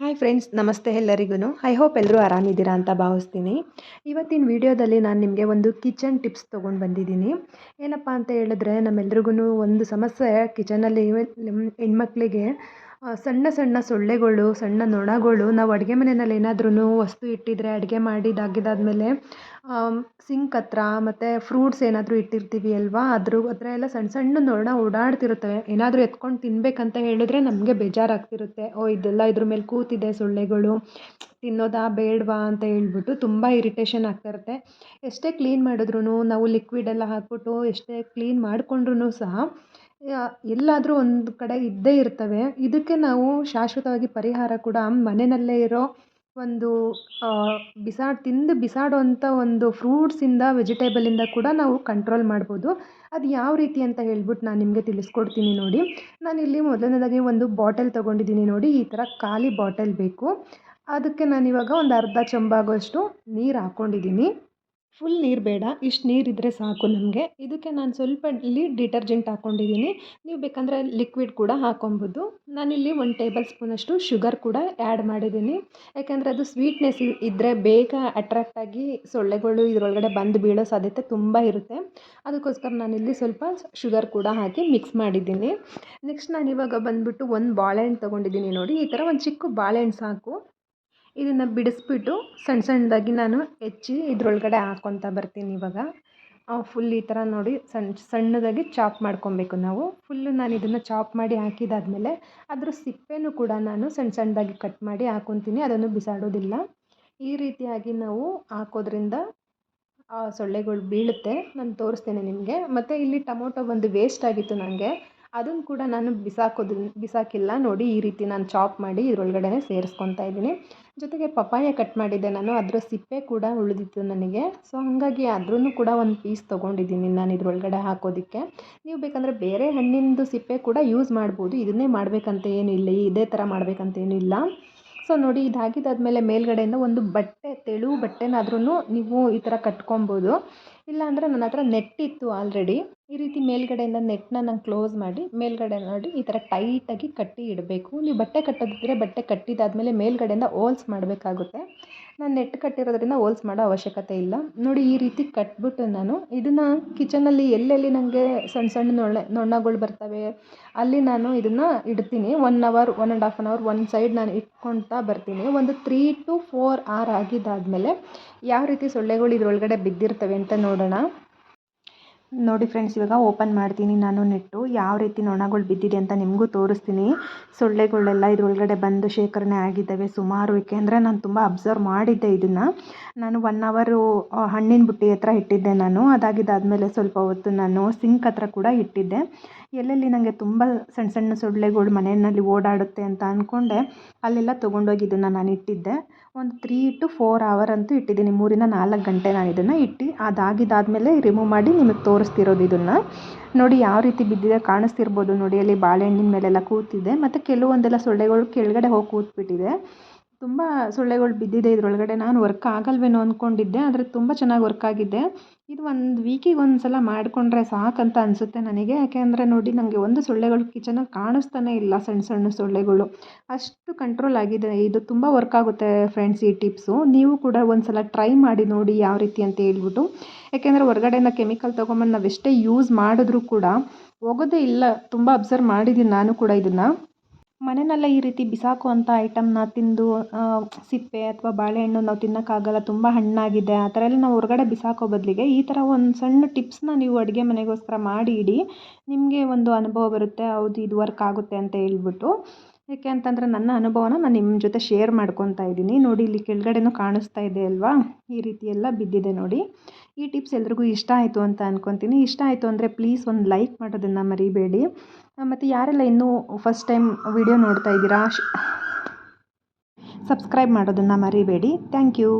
Hi friends ನಮಸ್ತೆ ಎಲ್ಲರಿಗೂ I hope ಎಲ್ಲರೂ ಆರಾಮಿದ್ದೀರಾ ಅಂತ ಭಾವಿಸ್ತೀನಿ. ಇವತ್ತಿನ ವಿಡಿಯೋದಲ್ಲಿ ನಾನು ನಿಮಗೆ ಒಂದು ಕಿಚನ್ ಟಿಪ್ಸ್ ತೊಗೊಂಡು ಬಂದಿದ್ದೀನಿ. ಏನಪ್ಪ ಅಂತ ಹೇಳಿದ್ರೆ ನಮ್ಮೆಲ್ರಿಗೂ ಒಂದು ಸಮಸ್ಯೆ ಕಿಚನಲ್ಲಿ ಹೆಣ್ಮಕ್ಳಿಗೆ ಸಣ್ಣ ಸಣ್ಣ ಸೊಳ್ಳೆಗಳು, ಸಣ್ಣ ನೊಣಗಳು, ನಾವು ಅಡುಗೆ ಮನೆಯಲ್ಲಿ ಏನಾದ್ರೂ ವಸ್ತು ಇಟ್ಟಿದ್ರೆ ಅಡುಗೆ ಮಾಡಿದಾಗಿದ್ದಾದ್ಮೇಲೆ ಸಿಂಕ್ ಹತ್ರ ಮತ್ತು ಫ್ರೂಟ್ಸ್ ಏನಾದರೂ ಇಟ್ಟಿರ್ತೀವಿ ಅಲ್ವಾ? ಅದ್ರ ಹತ್ರ ಎಲ್ಲ ಸಣ್ಣ ಸಣ್ಣ ನೊಣ ಓಡಾಡ್ತಿರುತ್ತವೆ. ಏನಾದರೂ ಎತ್ಕೊಂಡು ತಿನ್ಬೇಕಂತ ಹೇಳಿದ್ರೆ ನಮಗೆ ಬೇಜಾರಾಗ್ತಿರುತ್ತೆ. ಓ, ಇದೆಲ್ಲ ಇದ್ರ ಮೇಲೆ ಕೂತಿದೆ ಸೊಳ್ಳೆಗಳು, ತಿನ್ನೋದಾ ಬೇಡವಾ ಅಂತ ಹೇಳ್ಬಿಟ್ಟು ತುಂಬ ಇರಿಟೇಷನ್ ಆಗ್ತಾಯಿರುತ್ತೆ ಎಷ್ಟೇ ಕ್ಲೀನ್ ಮಾಡಿದ್ರೂ ನಾವು ಲಿಕ್ವಿಡ್ ಎಲ್ಲ ಹಾಕ್ಬಿಟ್ಟು ಎಷ್ಟೇ ಕ್ಲೀನ್ ಮಾಡಿಕೊಂಡ್ರೂ ಸಹ ಎಲ್ಲಾದರೂ ಒಂದು ಕಡೆ ಇದ್ದೇ ಇರ್ತವೆ. ಇದಕ್ಕೆ ನಾವು ಶಾಶ್ವತವಾಗಿ ಪರಿಹಾರ ಕೂಡ ಮನೆಯಲ್ಲೇ ಇರೋ ಒಂದು ಬಿಸಾಡಿ, ತಿಂದು ಬಿಸಾಡುವಂಥ ಒಂದು ಫ್ರೂಟ್ಸಿಂದ ವೆಜಿಟೇಬಲಿಂದ ಕೂಡ ನಾವು ಕಂಟ್ರೋಲ್ ಮಾಡ್ಬೋದು. ಅದು ಯಾವ ರೀತಿ ಅಂತ ಹೇಳ್ಬಿಟ್ಟು ನಾನು ನಿಮಗೆ ತಿಳಿಸ್ಕೊಡ್ತೀನಿ ನೋಡಿ. ನಾನಿಲ್ಲಿ ಮೊದಲನೇದಾಗಿ ಒಂದು ಬಾಟಲ್ ತೊಗೊಂಡಿದ್ದೀನಿ ನೋಡಿ. ಈ ಥರ ಖಾಲಿ ಬಾಟಲ್ ಬೇಕು. ಅದಕ್ಕೆ ನಾನಿವಾಗ ಒಂದು ಅರ್ಧ ಚಂಬಾಗುವಷ್ಟು ನೀರು ಹಾಕ್ಕೊಂಡಿದ್ದೀನಿ ಫುಲ್ ನೀರು ಬೇಡ, ಇಷ್ಟು ನೀರಿದ್ದರೆ ಸಾಕು ನಮಗೆ. ಇದಕ್ಕೆ ನಾನು ಸ್ವಲ್ಪ ಇಲ್ಲಿ ಡಿಟರ್ಜೆಂಟ್ ಹಾಕ್ಕೊಂಡಿದ್ದೀನಿ ನೀವು ಬೇಕಂದರೆ ಲಿಕ್ವಿಡ್ ಕೂಡ ಹಾಕೊಬೋದು. ನಾನಿಲ್ಲಿ ಒಂದು ಟೇಬಲ್ ಸ್ಪೂನಷ್ಟು ಶುಗರ್ ಕೂಡ ಆ್ಯಡ್ ಮಾಡಿದ್ದೀನಿ ಯಾಕೆಂದರೆ ಅದು ಸ್ವೀಟ್ನೆಸ್ ಇದ್ದರೆ ಬೇಗ ಅಟ್ರಾಕ್ಟಾಗಿ ಸೊಳ್ಳೆಗಳು ಇದರೊಳಗಡೆ ಬಂದು ಬೀಳೋ ಸಾಧ್ಯತೆ ತುಂಬ ಇರುತ್ತೆ. ಅದಕ್ಕೋಸ್ಕರ ನಾನಿಲ್ಲಿ ಸ್ವಲ್ಪ ಶುಗರ್ ಕೂಡ ಹಾಕಿ ಮಿಕ್ಸ್ ಮಾಡಿದ್ದೀನಿ ನೆಕ್ಸ್ಟ್ ನಾನು ಇವಾಗ ಬಂದುಬಿಟ್ಟು ಒಂದು ಬಾಳೆಹಣ್ಣು ತೊಗೊಂಡಿದ್ದೀನಿ ನೋಡಿ. ಈ ಥರ ಒಂದು ಚಿಕ್ಕ ಬಾಳೆಹಣ್ಣು ಸಾಕು. ಇದನ್ನು ಬಿಡಿಸ್ಬಿಟ್ಟು ಸಣ್ಣ ಸಣ್ಣದಾಗಿ ನಾನು ಹೆಚ್ಚಿ ಇದರೊಳಗಡೆ ಹಾಕ್ಕೊತಾ ಬರ್ತೀನಿ ಇವಾಗ. ಫುಲ್ ಈ ಥರ ನೋಡಿ ಸಣ್ಣ ಸಣ್ಣದಾಗಿ ಚಾಪ್ ಮಾಡ್ಕೊಬೇಕು ನಾವು. ಫುಲ್ಲು ನಾನು ಇದನ್ನು ಚಾಪ್ ಮಾಡಿ ಹಾಕಿದಾದ್ಮೇಲೆ ಅದರ ಸಿಪ್ಪೆನೂ ಕೂಡ ನಾನು ಸಣ್ಣ ಸಣ್ಣದಾಗಿ ಕಟ್ ಮಾಡಿ ಹಾಕೊತೀನಿ ಅದನ್ನು ಬಿಸಾಡೋದಿಲ್ಲ. ಈ ರೀತಿಯಾಗಿ ನಾವು ಹಾಕೋದ್ರಿಂದ ಸೊಳ್ಳೆಗಳು ಬೀಳುತ್ತೆ. ನಾನು ತೋರಿಸ್ತೇನೆ ನಿಮಗೆ. ಮತ್ತು ಇಲ್ಲಿ ಟೊಮೊಟೊ ಒಂದು ವೇಸ್ಟ್ ಆಗಿತ್ತು ನನಗೆ ಅದನ್ನು ಕೂಡ ನಾನು ಬಿಸಾಕೋದು ಬಿಸಾಕಿಲ್ಲ. ನೋಡಿ ಈ ರೀತಿ ನಾನು ಚಾಪ್ ಮಾಡಿ ಇದರೊಳಗಡೆ ಸೇರಿಸ್ಕೊತಾ ಇದ್ದೀನಿ. ಜೊತೆಗೆ ಪಪಾಯ ಕಟ್ ಮಾಡಿದ್ದೆ ನಾನು, ಅದರ ಸಿಪ್ಪೆ ಕೂಡ ಉಳಿದಿತ್ತು ನನಗೆ. ಸೊ ಹಾಗಾಗಿ ಅದ್ರೂ ಕೂಡ ಒಂದು ಪೀಸ್ ತೊಗೊಂಡಿದ್ದೀನಿ ನಾನು ಇದ್ರೊಳಗಡೆ ಹಾಕೋದಕ್ಕೆ. ನೀವು ಬೇಕಂದರೆ ಬೇರೆ ಹಣ್ಣಿಂದು ಸಿಪ್ಪೆ ಕೂಡ ಯೂಸ್ ಮಾಡ್ಬೋದು. ಇದನ್ನೇ ಮಾಡಬೇಕಂತ ಏನಿಲ್ಲ ಇದೇ ಥರ ಮಾಡಬೇಕಂತ ಏನಿಲ್ಲ. ಸೊ ನೋಡಿ ಇದಾಗಿದ್ದಾದಮೇಲೆ ಮೇಲ್ಗಡೆಯಿಂದ ಒಂದು ಬಟ್ಟೆ, ತೆಳು ಬಟ್ಟೆನಾದ್ರೂ ನೀವು ಈ ಥರ ಕಟ್ಕೊಬೋದು. ಇಲ್ಲಾಂದರೆ ನನ್ನ ಹತ್ರ ನೆಟ್ಟಿತ್ತು ಆಲ್ರೆಡಿ ಈ ರೀತಿ ಮೇಲ್ಗಡೆಯಿಂದ ನೆಟ್ನ ನಾನು ಕ್ಲೋಸ್ ಮಾಡಿ, ಮೇಲ್ಗಡೆ ನೋಡಿ ಈ ಥರ ಟೈಟಾಗಿ ಕಟ್ಟಿ ಇಡಬೇಕು. ನೀವು ಬಟ್ಟೆ ಕಟ್ಟೋದಿದ್ದರೆ ಬಟ್ಟೆ ಕಟ್ಟಿದಾದ್ಮೇಲೆ ಮೇಲ್ಗಡೆಯಿಂದ ಓಲ್ಸ್ ಮಾಡಬೇಕಾಗುತ್ತೆ. ನಾನು ನೆಟ್ ಕಟ್ಟಿರೋದ್ರಿಂದ ಹೋಲ್ಸ್ ಮಾಡೋ ಅವಶ್ಯಕತೆ ಇಲ್ಲ. ನೋಡಿ, ಈ ರೀತಿ ಕಟ್ಬಿಟ್ಟು ನಾನು ಇದನ್ನು ಕಿಚನಲ್ಲಿ ಎಲ್ಲೆಲ್ಲಿ ನನಗೆ ಸಣ್ಣ ಸಣ್ಣ ನೊಣ್ಣೆ ನೊಣ್ಣಗಳು ಬರ್ತವೆ, ಅಲ್ಲಿ ನಾನು ಇದನ್ನು ಇಡ್ತೀನಿ. One hour one and half an hour one side ನಾನು ಇಟ್ಕೊಳ್ತಾ ಬರ್ತೀನಿ. ಒಂದು ತ್ರೀ ಟು ಫೋರ್ ಆರ್ ಆಗಿದ್ದಾದಮೇಲೆ ಯಾವ ರೀತಿ ಸೊಳ್ಳೆಗಳು ಇದರೊಳಗಡೆ ಬಿದ್ದಿರ್ತವೆ ಅಂತ ನೋಡೋಣ. ನೋಡಿ ಫ್ರೆಂಡ್ಸ್ ಇವಾಗ ಓಪನ್ ಮಾಡ್ತೀನಿ ನಾನು ನೆಟ್ಟು. ಯಾವ ರೀತಿ ನೊಣಗಳು ಬಿದ್ದಿದೆ ಅಂತ ನಿಮಗೂ ತೋರಿಸ್ತೀನಿ. ಸೊಳ್ಳೆಗಳೆಲ್ಲ ಇದ್ರೊಳಗಡೆ ಬಂದು ಶೇಖರಣೆ ಆಗಿದ್ದಾವೆ ಸುಮಾರು. ಏಕೆಂದರೆ ನಾನು ತುಂಬ ಅಬ್ಸರ್ವ್ ಮಾಡಿದ್ದೆ ಇದನ್ನು. ನಾನು ಒನ್ ಅವರು ಹಣ್ಣಿನ ಬುಟ್ಟಿ ಹತ್ರ ಇಟ್ಟಿದ್ದೆ ನಾನು. ಅದಾಗಿದ್ದಾದಮೇಲೆ ಸ್ವಲ್ಪ ಹೊತ್ತು ನಾನು ಸಿಂಕ್ ಹತ್ರ ಕೂಡ ಇಟ್ಟಿದ್ದೆ. ಎಲ್ಲೆಲ್ಲಿ ನನಗೆ ತುಂಬ ಸಣ್ಣ ಸಣ್ಣ ಸೊಳ್ಳೆಗಳು ಮನೆಯಲ್ಲಿ ಓಡಾಡುತ್ತೆ ಅಂತ ಅಂದ್ಕೊಂಡೆ ಅಲ್ಲೆಲ್ಲ ತೊಗೊಂಡೋಗಿ ಇದನ್ನು ನಾನು ಇಟ್ಟಿದ್ದೆ. ಒಂದು ತ್ರೀ ಟು ಫೋರ್ ಅವರ್ ಅಂತೂ ಇಟ್ಟಿದ್ದೀನಿ. ಮೂರಿಂದ ನಾಲ್ಕು ಗಂಟೆ ನಾನು ಇದನ್ನು ಇಟ್ಟು ಅದಾಗಿದ್ದಾದಮೇಲೆ ರಿಮೂವ್ ಮಾಡಿ ನಿಮಗೆ ತೋರಿಸ್ತಿರೋದು ಇದನ್ನು. ನೋಡಿ ಯಾವ ರೀತಿ ಬಿದ್ದಿದೆ ಕಾಣಿಸ್ತಿರ್ಬೋದು ನೋಡಿ, ಅಲ್ಲಿ ಬಾಳೆಹಣ್ಣಿನ ಮೇಲೆಲ್ಲ ಕೂತಿದೆ, ಮತ್ತು ಕೆಲವೊಂದೆಲ್ಲ ಸೊಳ್ಳೆಗಳು ಕೆಳಗಡೆ ಹೋಗಿ ಕೂತ್ಬಿಟ್ಟಿದೆ. ತುಂಬ ಸೊಳ್ಳೆಗಳು ಬಿದ್ದಿದೆ ಇದರೊಳಗಡೆ. ನಾನು ವರ್ಕ್ ಆಗಲ್ವೇನೋ ಅಂದ್ಕೊಂಡಿದ್ದೆ ಆದರೆ ತುಂಬ ಚೆನ್ನಾಗಿ ವರ್ಕ್ ಆಗಿದೆ. ಇದು ಒಂದು ವೀಕಿಗೆ ಒಂದು ಸಲ ಮಾಡಿಕೊಂಡ್ರೆ ಸಾಕಂತ ಅನಿಸುತ್ತೆ ನನಗೆ. ಯಾಕೆ ಅಂದರೆ ನೋಡಿ ನನಗೆ ಒಂದು ಸೊಳ್ಳೆಗಳು ಕಿಚನಲ್ಲಿ ಕಾಣಿಸ್ತಾನೆ ಇಲ್ಲ ಸಣ್ಣ ಸಣ್ಣ ಸೊಳ್ಳೆಗಳು. ಅಷ್ಟು ಕಂಟ್ರೋಲ್ ಆಗಿದೆ. ಇದು ತುಂಬ ವರ್ಕ್ ಆಗುತ್ತೆ ಫ್ರೆಂಡ್ಸ್ ಈ ಟಿಪ್ಸು ನೀವು ಕೂಡ ಒಂದು ಸಲ ಟ್ರೈ ಮಾಡಿ ನೋಡಿ ಯಾವ ರೀತಿ ಅಂತ ಹೇಳ್ಬಿಟ್ಟು. ಯಾಕೆಂದರೆ ಹೊರಗಡೆಯಿಂದ ಕೆಮಿಕಲ್ ತೊಗೊಂಬಂದು ನಾವು ಎಷ್ಟೇ ಯೂಸ್ ಮಾಡಿದ್ರೂ ಕೂಡ ಹೋಗೋದೇ ಇಲ್ಲ. ತುಂಬ ಅಬ್ಸರ್ವ್ ಮಾಡಿದ್ದೀನಿ ನಾನು ಕೂಡ ಇದನ್ನು. ಮನೆಯಲ್ಲೇ ಈ ರೀತಿ ಬಿಸಾಕುವಂಥ ಐಟಮ್ನ ತಿಂದು ಸಿಪ್ಪೆ ಅಥವಾ ಬಾಳೆಹಣ್ಣು ನಾವು ತಿನ್ನೋಕ್ಕಾಗಲ್ಲ, ತುಂಬ ಹಣ್ಣಾಗಿದೆ, ಆ ಥರ ಎಲ್ಲ ನಾವು ಹೊರಗಡೆ ಬಿಸಾಕೋ ಬದಲಿಗೆ ಈ ಥರ ಒಂದು ಸಣ್ಣ ಟಿಪ್ಸ್ನ ನೀವು ಅಡುಗೆ ಮನೆಗೋಸ್ಕರ ಮಾಡಿ ಇಡಿ, ನಿಮಗೆ ಒಂದು ಅನುಭವ ಬರುತ್ತೆ, ಹೌದು ಇದು ವರ್ಕ್ ಆಗುತ್ತೆ ಅಂತ ಹೇಳ್ಬಿಟ್ಟು. ಏಕೆ ಅಂತಂದರೆ ನನ್ನ ಅನುಭವನ ನಾನು ನಿಮ್ಮ ಜೊತೆ ಶೇರ್ ಮಾಡ್ಕೊತಾ ಇದ್ದೀನಿ. ನೋಡಿ ಇಲ್ಲಿ ಕೆಳಗಡೆನೂ ಕಾಣಿಸ್ತಾ ಇದೆ ಅಲ್ವಾ? ಈ ರೀತಿ ಎಲ್ಲ ಬಿದ್ದಿದೆ ನೋಡಿ. ಈ ಟಿಪ್ಸ್ ಎಲ್ರಿಗೂ ಇಷ್ಟ ಆಯಿತು ಅಂತ ಅಂದ್ಕೊತೀನಿ ಇಷ್ಟ ಆಯಿತು ಅಂದರೆ ಪ್ಲೀಸ್ ಒಂದು ಲೈಕ್ ಮಾಡೋದನ್ನು ಮರಿಬೇಡಿ. ಮತ್ತು ಯಾರೆಲ್ಲ ಇನ್ನೂ ಫಸ್ಟ್ ಟೈಮ್ ವಿಡಿಯೋ ನೋಡ್ತಾ ಇದ್ದೀರಾ ಸಬ್ಸ್ಕ್ರೈಬ್ ಮಾಡೋದನ್ನು ಮರಿಬೇಡಿ. Thank you